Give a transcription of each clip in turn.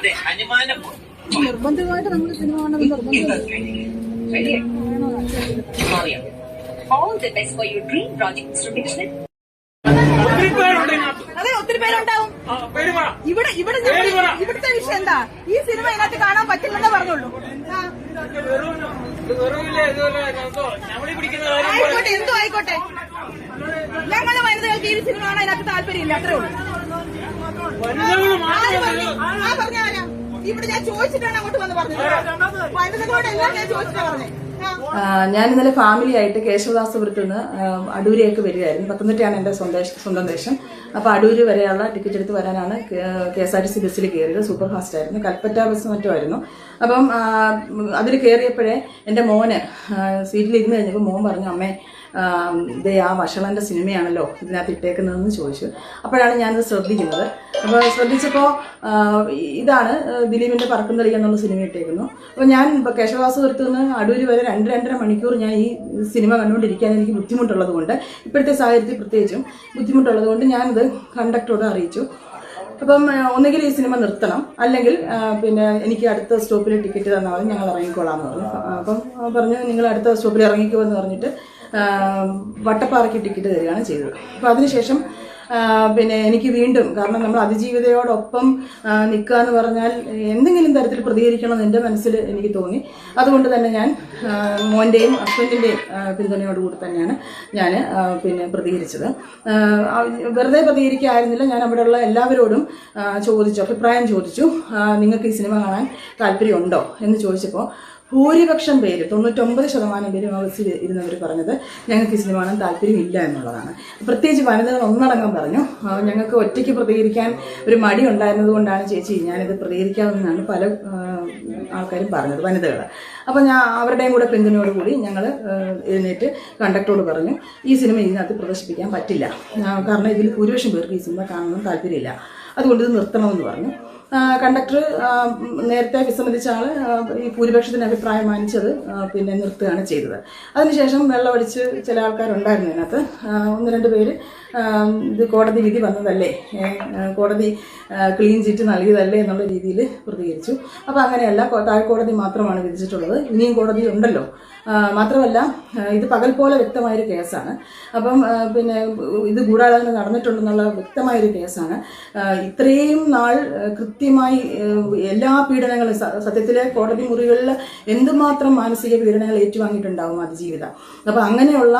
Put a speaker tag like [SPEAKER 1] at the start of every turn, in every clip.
[SPEAKER 1] അതെ ഹനുമാനെ
[SPEAKER 2] നിർബന്ധമായിട്ട് നമ്മൾ സിനിമ കാണുന്നത്
[SPEAKER 1] അറിയാം
[SPEAKER 3] All the best for your dream project, Mr. Dixon.
[SPEAKER 2] അതെ ഒത്തിരി പേരുണ്ടാവും. ഇവിടെ ഇവിടെ ഇവിടുത്തെ വിഷയം എന്താ? ഈ സിനിമ ഇതിനകത്ത് കാണാൻ പറ്റില്ലെന്ന് പറഞ്ഞുള്ളൂ. ആയിക്കോട്ടെ എന്തോ ആയിക്കോട്ടെ. ഞങ്ങളുടെ വനിതകൾക്ക് ഈ സിനിമ കാണാൻ അതിനകത്ത് താല്പര്യമില്ല അത്രേ ഉള്ളൂ. ഇവിടെ ഞാൻ ചോദിച്ചിട്ടാണ് അങ്ങോട്ട് വന്ന് പറഞ്ഞത്. വനിതകളോട് എല്ലാം ഞാൻ
[SPEAKER 4] ഞാൻ ഇന്നലെ ഫാമിലി ആയിട്ട് കേശവദാസപുരത്ത് നിന്ന് അടൂരിയൊക്കെ വരികയായിരുന്നു. പത്തനംതിട്ടയാണ് എന്റെ സ്വന്തം സ്വന്തം ദേശം. അപ്പോൾ അടൂര് വരെയുള്ള ടിക്കറ്റ് എടുത്ത് വരാനാണ് K S R T C ബസ്സിൽ കയറിയത്. സൂപ്പർ ഫാസ്റ്റ് ആയിരുന്നു. കൽപ്പറ്റ ബസ് മറ്റുമായിരുന്നു. ആയിരുന്നു അപ്പം അതിൽ കയറിയപ്പോഴേ എന്റെ മോന് സീറ്റിൽ ഇരുന്ന് കഴിഞ്ഞപ്പോൾ മോൻ പറഞ്ഞു അമ്മേ ഇതേ ആ വഷളന്റെ സിനിമയാണല്ലോ ഇതിനകത്ത് ഇട്ടേക്കുന്നതെന്ന് ചോദിച്ചു. അപ്പോഴാണ് ഞാനത് ശ്രദ്ധിക്കുന്നത്. അപ്പോൾ ശ്രദ്ധിച്ചപ്പോൾ ഇതാണ് ദിലീപിന്റെ പറക്കുന്നളി എന്നുള്ള സിനിമ ഇട്ടേക്കുന്നു. അപ്പോൾ ഞാൻ ഇപ്പോൾ കേശവാസപുരത്ത് നിന്ന് അടൂര് വരെ രണ്ട് രണ്ടര മണിക്കൂർ ഞാൻ ഈ സിനിമ കണ്ടുകൊണ്ടിരിക്കാൻ എനിക്ക് ബുദ്ധിമുട്ടുള്ളത് കൊണ്ട് ഇപ്പോഴത്തെ സാഹചര്യത്തിൽ പ്രത്യേകിച്ചും ബുദ്ധിമുട്ടുള്ളത് കൊണ്ട് ഞാനിത് കണ്ടക്ടറോട് അറിയിച്ചു. അപ്പം ഒന്നുകിൽ ഈ സിനിമ നിർത്തണം അല്ലെങ്കിൽ പിന്നെ എനിക്ക് അടുത്ത സ്റ്റോപ്പിൽ ടിക്കറ്റ് തന്നാൽ ഞങ്ങൾ ഇറങ്ങിക്കോളാം എന്ന് പറഞ്ഞു. അപ്പം പറഞ്ഞു നിങ്ങൾ അടുത്ത സ്റ്റോപ്പിൽ ഇറങ്ങിക്കുമെന്ന് പറഞ്ഞിട്ട് വട്ടപ്പാറയ്ക്ക് ടിക്കറ്റ് തരികയാണ് ചെയ്തത്. അപ്പം അതിനുശേഷം പിന്നെ എനിക്ക് വീണ്ടും കാരണം നമ്മൾ അതിജീവിതയോടൊപ്പം നിൽക്കുക എന്ന് പറഞ്ഞാൽ എന്തെങ്കിലും തരത്തിൽ പ്രതികരിക്കണം എന്ന് എന്റെ മനസ്സിൽ എനിക്ക് തോന്നി. അതുകൊണ്ട് തന്നെ ഞാൻ മോന്റെയും ഹസ്ബൻഡിന്റെയും പിന്തുണയോടുകൂടി തന്നെയാണ് ഞാൻ പിന്നെ പ്രതികരിച്ചത്. വെറുതെ പ്രതികരിക്കായിരുന്നില്ല. ഞാൻ അവിടെയുള്ള എല്ലാവരോടും ചോദിച്ചു അഭിപ്രായം ചോദിച്ചു. നിങ്ങൾക്ക് ഈ സിനിമ കാണാൻ താല്പര്യമുണ്ടോ എന്ന് ചോദിച്ചപ്പോൾ ഭൂരിപക്ഷം പേര് തൊണ്ണൂറ്റൊമ്പത് ശതമാനം പേര് ബസ്സിൽ ഇരുന്നവർ പറഞ്ഞത് ഞങ്ങൾക്ക് ഈ സിനിമ കാണാൻ താല്പര്യമില്ല എന്നുള്ളതാണ്. പ്രത്യേകിച്ച് വനിതകൾ ഒന്നടങ്കം പറഞ്ഞു ഞങ്ങൾക്ക് ഒറ്റയ്ക്ക് പ്രതികരിക്കാൻ ഒരു മടി ഉണ്ടായിരുന്നത് കൊണ്ടാണ് ചേച്ചി ഞാനിത് പ്രതികരിക്കാമെന്നാണ് പല ആൾക്കാരും പറഞ്ഞത് വനിതകൾ അപ്പോൾ ഞാൻ അവരുടെയും കൂടെ പിന്തുണയോട് കൂടി ഞങ്ങൾ എഴുന്നേറ്റ് കണ്ടക്ടറോട് പറഞ്ഞു ഈ സിനിമ ഇതിനകത്ത് പ്രദർശിപ്പിക്കാൻ പറ്റില്ല. കാരണം ഇതിൽ ഭൂരിപക്ഷം പേർക്ക് ഈ സിനിമ കാണണമെന്ന് താല്പര്യമില്ല. അതുകൊണ്ട് ഇത് നിർത്തണമെന്ന് പറഞ്ഞു. കണ്ടക്ടർ നേരത്തെ വിസമ്മതിച്ച ആൾ ഈ ഭൂരിപക്ഷത്തിന്റെ അഭിപ്രായം മാനിച്ചത് പിന്നെ നിർത്തുകയാണ് ചെയ്തത്. അതിനുശേഷം വെള്ളമടിച്ച് ചില ആൾക്കാരുണ്ടായിരുന്നു ഇതിനകത്ത്. ഒന്ന് രണ്ട് പേര് ഇത് കോടതി വിധി വന്നതല്ലേ? കോടതി ക്ലീൻ ചിറ്റ് നൽകിയതല്ലേ എന്നുള്ള രീതിയിൽ പ്രതികരിച്ചു. അപ്പോൾ അങ്ങനെയല്ല താഴെ കോടതി മാത്രമാണ് വിധിച്ചിട്ടുള്ളത്. ഇനിയും കോടതി ഉണ്ടല്ലോ. മാത്രമല്ല ഇത് പകൽ പോലെ വ്യക്തമായൊരു കേസാണ്. അപ്പം പിന്നെ ഇത് ഗൂഢാലോചന നടന്നിട്ടുണ്ടെന്നുള്ള വ്യക്തമായൊരു കേസാണ്. ഇത്രയും നാൾ കൃത്യമായി എല്ലാ പീഡനങ്ങളും സത്യത്തിലെ കോടതി മുറികളിൽ എന്തുമാത്രം മാനസിക പീഡനങ്ങൾ ഏറ്റുവാങ്ങിയിട്ടുണ്ടാവും അതിജീവിത. അപ്പം അങ്ങനെയുള്ള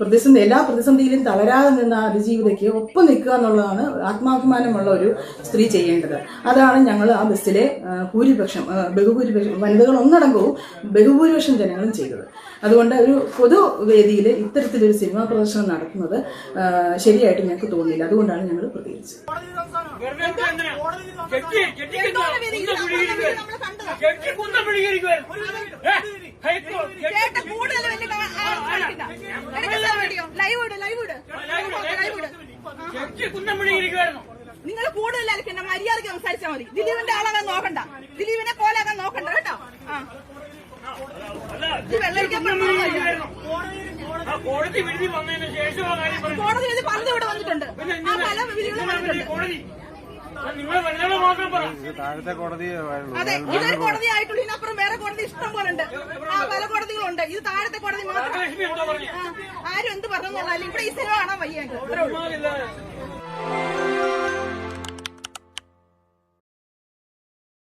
[SPEAKER 4] പ്രതിസന്ധി എല്ലാ പ്രതിസന്ധിയിലും തളരാതെ നിന്ന അതിജീവിതയ്ക്ക് ഒപ്പം നിൽക്കുക എന്നുള്ളതാണ് ആത്മാഭിമാനമുള്ള ഒരു സ്ത്രീ ചെയ്യേണ്ടത്. അതാണ് ഞങ്ങൾ ആ ബസ്സിലെ ഭൂരിപക്ഷം ബഹുഭൂരിപക്ഷം വനിതകൾ ഒന്നടങ്കവും ബഹുഭൂരിപക്ഷം ജനങ്ങളും ചെയ്തത്. അതുകൊണ്ട് ഒരു പൊതുവേദിയിൽ ഇത്തരത്തിലൊരു സിനിമാ പ്രദർശനം നടത്തുന്നത് ശരിയായിട്ട് ഞങ്ങൾക്ക് തോന്നിയില്ല അതുകൊണ്ടാണ് ഞങ്ങൾ പ്രതികരിച്ചത്.
[SPEAKER 2] നിങ്ങൾ കൂടുതൽ മര്യാദയ്ക്ക് മര്യാദയ്ക്ക് സംസാരിച്ചാൽ മതി. ദിലീപിന്റെ ആളെ നോക്കണ്ട. ദിലീപിനെ കോലാകാൻ നോക്കണ്ട കേട്ടോ ആ
[SPEAKER 5] അല്ല,
[SPEAKER 2] ഇത് വെള്ളരിക്കാൻ
[SPEAKER 5] കുന്തം പിടിയിരിക്കുവായിരുന്നു. ആ കോടതി വിധി വന്നതിന് ശേഷം.
[SPEAKER 2] കോടതി വിധി പറഞ്ഞു ഇവിടെ വന്നിട്ടുണ്ട് പല വിധികളും വന്നിട്ടുണ്ട്
[SPEAKER 5] കോടതി
[SPEAKER 6] താഴത്തെ കോടതിയെ
[SPEAKER 2] അതെ ഇതൊരു കോടതി ആയിട്ടുള്ളൂ. ഇതിനപ്പുറം വേറെ കോടതി ഇഷ്ടം പോലെ ഉണ്ട് ആ പല കോടതികളുണ്ട്. ഇത് താഴത്തെ കോടതി മാത്രം. ആരും എന്ത് പറഞ്ഞു? ഇവിടെ ഈ സിനിമ കാണാൻ വയ്യ